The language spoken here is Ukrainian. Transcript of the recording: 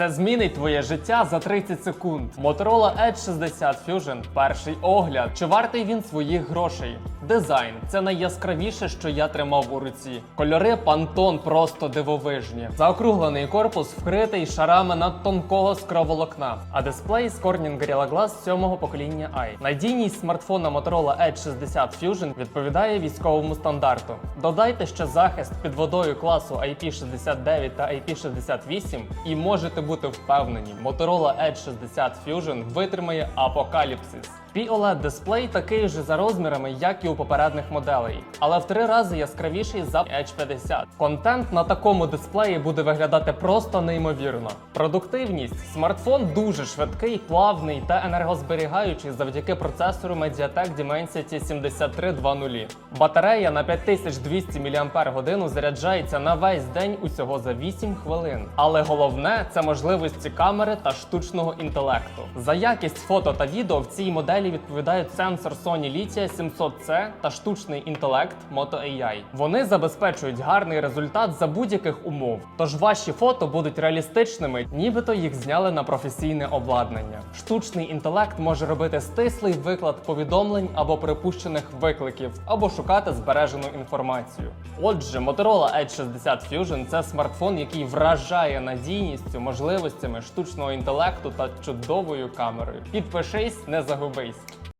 Це змінить твоє життя за 30 секунд. Motorola Edge 60 Fusion – перший огляд. Чи вартий він своїх грошей? Дизайн це найяскравіше, що я тримав у руці. Кольори Pantone просто дивовижні. Заокруглений корпус вкритий шарами надтонкого скроволокна, а дисплей з Corning Gorilla Glass 7-го покоління i. Надійність смартфона Motorola Edge 60 Fusion відповідає військовому стандарту. Додайте ще захист під водою класу IP69 та IP68 і можете бути впевнені, Motorola Edge 60 Fusion витримає апокаліпсис. POLED дисплей такий же за розмірами, як і у попередніх моделей, але в три рази яскравіший за Edge 50. Контент на такому дисплеї буде виглядати просто неймовірно. Продуктивність смартфон дуже швидкий, плавний та енергозберігаючий завдяки процесору MediaTek Dimensity 7320. Батарея на 5200 мАч заряджається на весь день усього за 8 хвилин. Але головне це можливості камери та штучного інтелекту. За якість фото та відео в цій моделі відповідають сенсор Sony Litia 700C та штучний інтелект Moto AI. Вони забезпечують гарний результат за будь-яких умов. Тож ваші фото будуть реалістичними, нібито їх зняли на професійне обладнання. Штучний інтелект може робити стислий виклад повідомлень або припущених викликів, або шукати збережену інформацію. Отже, Motorola Edge 60 Fusion це смартфон, який вражає надійністю, можливостями штучного інтелекту та чудовою камерою. Підпишись, не загубись. いいです